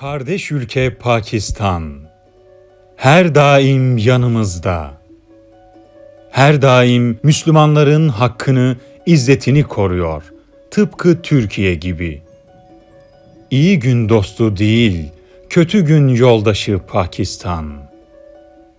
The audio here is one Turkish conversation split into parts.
Kardeş ülke Pakistan her daim yanımızda. Her daim Müslümanların hakkını, izzetini koruyor. Tıpkı Türkiye gibi. İyi gün dostu değil, kötü gün yoldaşı Pakistan.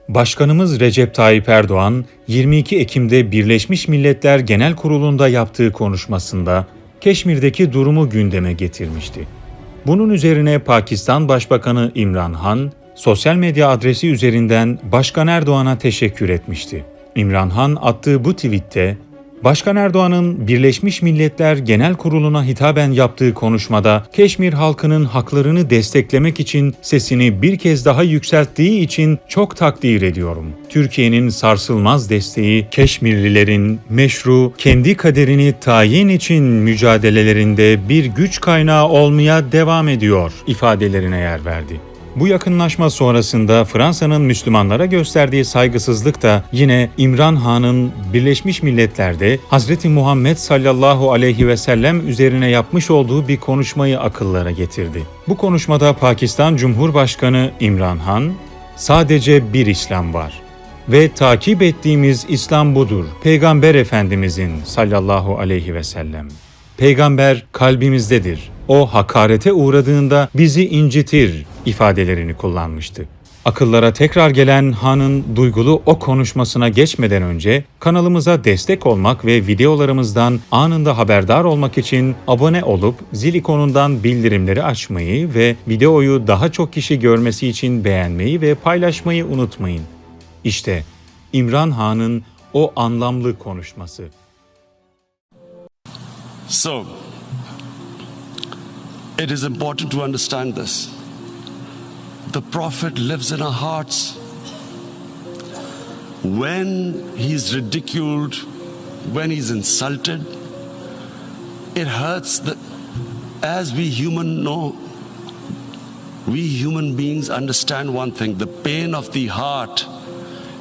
Başkanımız Recep Tayyip Erdoğan 22 Ekim'de Birleşmiş Milletler Genel Kurulu'nda yaptığı konuşmasında Keşmir'deki durumu gündeme getirmişti. Bunun üzerine Pakistan Başbakanı İmran Han, sosyal medya adresi üzerinden Başkan Erdoğan'a teşekkür etmişti. İmran Han attığı bu tweette, Başkan Erdoğan'ın Birleşmiş Milletler Genel Kurulu'na hitaben yaptığı konuşmada Keşmir halkının haklarını desteklemek için sesini bir kez daha yükselttiği için çok takdir ediyorum. Türkiye'nin sarsılmaz desteği Keşmirlilerin meşru kendi kaderini tayin için mücadelelerinde bir güç kaynağı olmaya devam ediyor ifadelerine yer verdi. Bu yakınlaşma sonrasında Fransa'nın Müslümanlara gösterdiği saygısızlık da yine İmran Han'ın Birleşmiş Milletler'de Hazreti Muhammed sallallahu aleyhi ve sellem üzerine yapmış olduğu bir konuşmayı akıllara getirdi. Bu konuşmada Pakistan Cumhurbaşkanı İmran Han, sadece bir İslam var ve takip ettiğimiz İslam budur. Peygamber Efendimizin sallallahu aleyhi ve sellem. Peygamber kalbimizdedir. O hakarete uğradığında bizi incitir ifadelerini kullanmıştı. Akıllara tekrar gelen Han'ın duygulu o konuşmasına geçmeden önce kanalımıza destek olmak ve videolarımızdan anında haberdar olmak için abone olup zil ikonundan bildirimleri açmayı ve videoyu daha çok kişi görmesi için beğenmeyi ve paylaşmayı unutmayın. İşte İmran Han'ın o anlamlı konuşması. So, it is important to understand this. The Prophet lives in our hearts. When he's ridiculed, when he's insulted, it hurts that as we human know, we human beings understand one thing the pain of the heart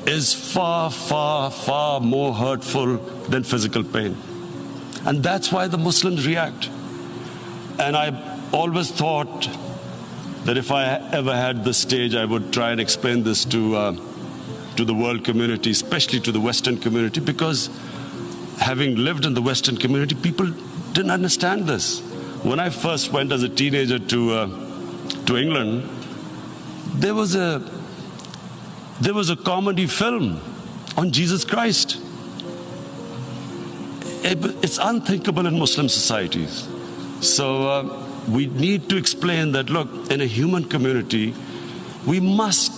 is far, far, far more hurtful than physical pain. And that's why the Muslims react. And I always thought that if I ever had the stage, I would try and explain this to, uh, to the world community, especially to the Western community, because having lived in the Western community, people didn't understand this. When I first went as a teenager to, uh, to England, there was a there was a comedy film on Jesus Christ. It's unthinkable in Muslim societies. So uh, we need to explain that look, in a human community, we must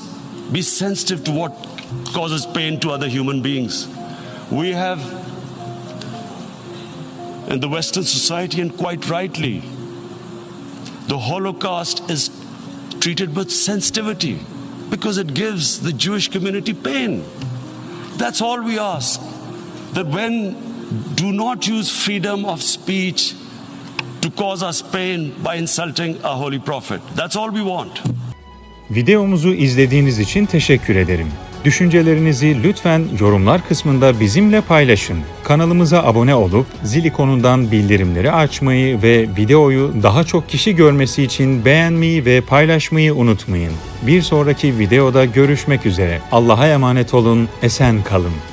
be sensitive to what causes pain to other human beings. We have, in the Western society, and quite rightly, the Holocaust is treated with sensitivity because it gives the Jewish community pain. That's all we ask. That when do not use freedom of speech to cause us pain by insulting a holy prophet. That's all we want. Videomuzu izlediğiniz için teşekkür ederim. Düşüncelerinizi lütfen yorumlar kısmında bizimle paylaşın. Kanalımıza abone olup zil ikonundan bildirimleri açmayı ve videoyu daha çok kişi görmesi için beğenmeyi ve paylaşmayı unutmayın. Bir sonraki videoda görüşmek üzere. Allah'a emanet olun, esen kalın.